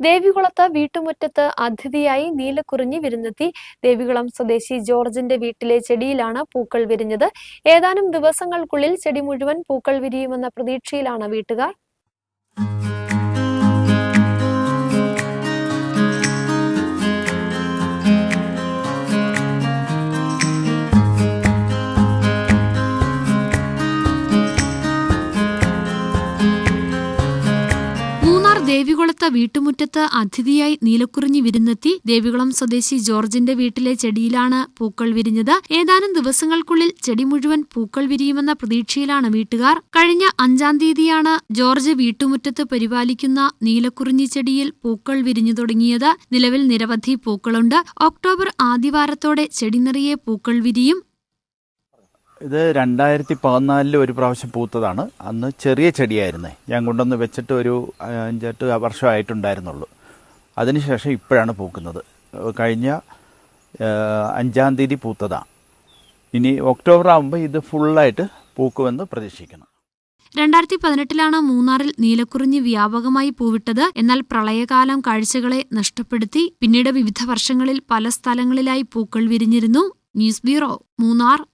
ദേവികുളത്ത് വീട്ടുമുറ്റത്ത് അതിഥിയായി നീലക്കുറിഞ്ഞി വിരുന്നെത്തി. ദേവികുളം സ്വദേശി ജോർജിന്റെ വീട്ടിലെ ചെടിയിലാണ് പൂക്കൾ വിരിഞ്ഞത്. ഏതാനും ദിവസങ്ങൾക്കുള്ളിൽ ചെടി മുഴുവൻ പൂക്കൾ വിരിയുമെന്ന പ്രതീക്ഷയിലാണ് വീട്ടുകാർ. മൂന്നാർ ദേവികുളത്ത വീട്ടുമുറ്റത്ത് അതിഥിയായി നീലക്കുറിഞ്ഞി വിരുന്നെത്തി ദേവികുളം സ്വദേശി ജോർജിന്റെ വീട്ടിലെ ചെടിയിലാണ് പൂക്കൾ വിരിഞ്ഞത്. ഏതാനും ദിവസങ്ങൾക്കുള്ളിൽ ചെടി മുഴുവൻ പൂക്കൾ വിരിയുമെന്ന പ്രതീക്ഷയിലാണ് വീട്ടുകാർ. കഴിഞ്ഞ അഞ്ചാം തീയതിയാണ് ജോർജ് വീട്ടുമുറ്റത്ത് പരിപാലിക്കുന്ന നീലക്കുറിഞ്ഞി ചെടിയിൽ പൂക്കൾ വിരിഞ്ഞു തുടങ്ങിയത്. നിലവിൽ നിരവധി പൂക്കളുണ്ട്. ഒക്ടോബർ ആദ്യവാരത്തോടെ ചെടി നിറയെ പൂക്കൾ വിരിയും. ഇത് രണ്ടായിരത്തി പതിനാലിൽ ഒരു പ്രാവശ്യം പൂത്തതാണ്. അന്ന് ചെറിയ ചെടിയായിരുന്നേ. ഞാൻ കൊണ്ടുവന്ന് വെച്ചിട്ട് ഒരു അഞ്ചെട്ട് വർഷമായിട്ടുണ്ടായിരുന്നുള്ളൂ. അതിനുശേഷം ഇപ്പോഴാണ് പൂക്കുന്നത്. കഴിഞ്ഞ അഞ്ചാം തീയതി പൂത്തതാണ് ഇനി ഒക്ടോബർ ആകുമ്പോൾ ഇത് ഫുള്ളായിട്ട് പൂക്കുമെന്ന് പ്രതീക്ഷിക്കണം. രണ്ടായിരത്തി പതിനെട്ടിലാണ് മൂന്നാറിൽ നീലക്കുറിഞ്ഞി വ്യാപകമായി പൂവിട്ടത്. എന്നാൽ പ്രളയകാലം കാഴ്ചകളെ നഷ്ടപ്പെടുത്തി. പിന്നീട് വിവിധ വർഷങ്ങളിൽ പല സ്ഥലങ്ങളിലായി പൂക്കൾ വിരിഞ്ഞിരുന്നു. News bureau Munnar.